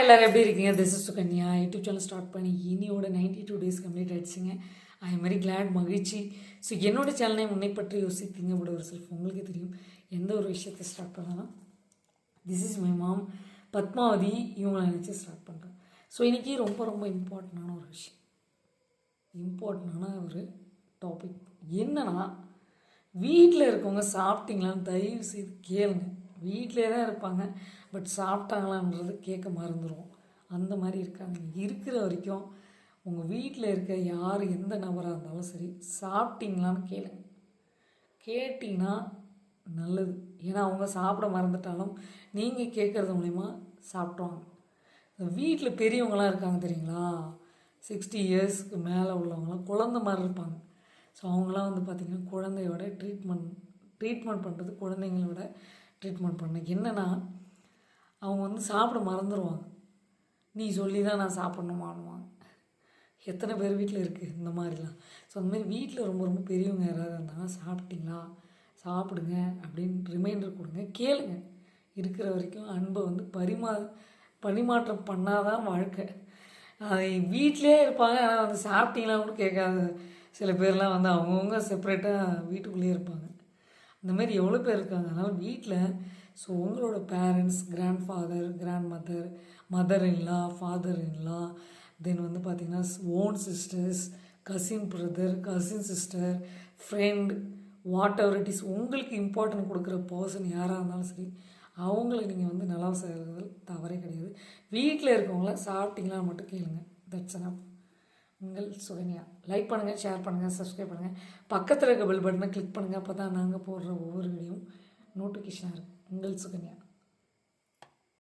எல்லோரும் எப்படி இருக்கீங்க? This is Sukanya YouTube channel start பண்ணி இனியோட நைன்டி டூ டேஸ் கம்ப்ளீட் ஆயிடுச்சுங்க. ஐ எம் வெரி கிளாட் மகிழ்ச்சி. ஸோ என்னோட சேனலை உன்னை பற்றி யோசித்தீங்க அப்படி ஒரு செல்ஃப் உங்களுக்கு தெரியும். எந்த ஒரு விஷயத்தை ஸ்டார்ட் பண்ணலாம் this is my mom Padmavathi இவங்களை நினச்சி ஸ்டார்ட் பண்ணுறேன் ஸோ இன்றைக்கி ரொம்ப ரொம்ப இம்பார்ட்டண்டான ஒரு விஷயம். இம்பார்ட்டண்டான ஒரு டாபிக் என்னென்னா வீட்டில் இருக்கவங்க சாப்பிட்டீங்களான்னு தயவு செய்து கேளுங்க. வீட்டிலே தான் இருப்பாங்க. பட் சாப்பிட்டாங்களான்றது கேட்க மறந்துடும் அந்த மாதிரி இருக்காங்க. இருக்கிற வரைக்கும் உங்கள் வீட்டில் இருக்க யார் எந்த நபராக இருந்தாலும் சரி சாப்பிட்டீங்களான்னு கேளுங்க. கேட்டிங்கன்னா நல்லது. ஏன்னா அவங்க சாப்பிட மறந்துட்டாலும் நீங்கள் கேட்குறது மூலிமா சாப்பிட்ருவாங்க இந்த வீட்டில் பெரியவங்களாம் இருக்காங்க தெரியுங்களா? சிக்ஸ்டி இயர்ஸ்க்கு மேலே உள்ளவங்களாம் குழந்த மாதிரி இருப்பாங்க. ஸோ அவங்களாம் வந்து பார்த்திங்கன்னா குழந்தையோட ட்ரீட்மெண்ட் ட்ரீட்மெண்ட் பண்ணுறது குழந்தைங்களோட ட்ரீட்மெண்ட் பண்ண. என்னென்னா அவங்க வந்து சாப்பிட மறந்துடுவாங்க நீ சொல்லி தான் நான் சாப்பிட்ணுமானுவாங்க எத்தனை பேர் வீட்டில் இருக்குது இந்த மாதிரிலாம். ஸோ அந்த மாதிரி வீட்டில் ரொம்ப ரொம்ப பெரியவங்க யாராவது இருந்தாங்கன்னா சாப்பிட்டீங்களா? சாப்பிடுங்க. அப்படின்னு ரிமைண்டர் கொடுங்க. கேளுங்க. இருக்கிற வரைக்கும் அன்பை வந்து பரிமா பரிமாற்றம் பண்ணாதான் வாழ்க்கை. அது வீட்டிலே இருப்பாங்க. ஆனால் வந்து சாப்பிட்டீங்களா கூட கேட்காது. சில பேர்லாம் வந்து அவங்கவுங்க செப்பரேட்டாக வீட்டுக்குள்ளேயே இருப்பாங்க. இந்த மாதிரி எவ்வளோ பேர் இருக்காங்க? அதனால் வீட்டில் ஸோ உங்களோட parents grandfather grandmother mother in law father in law then வந்து பார்த்திங்கன்னா own sisters cousin brother cousin sister friend whatever it is உங்களுக்கு இம்பார்ட்டன்ட் கொடுக்குற பர்சன் யாராக இருந்தாலும் சரி அவங்கள நீங்கள் வந்து நல்லா செய்கிறது தவறே கிடையாது. வீட்டில் இருக்கவங்கள சாப்பிட்டீங்களா மட்டும் கேளுங்க. தட்ஸ் அனப் உங்கள் சுகன்யா. லைக் பண்ணுங்கள் ஷேர் பண்ணுங்கள் சப்ஸ்கிரைப் பண்ணுங்கள் பக்கத்தில் இருக்க பெல் பட்டனை கிளிக் பண்ணுங்கள் அப்போ தான் நாங்கள் போடுற ஒவ்வொரு வீடியோவும் நோட்டிஃபிகேஷனாக இருக்கும் உங்கள் சுகன்யா.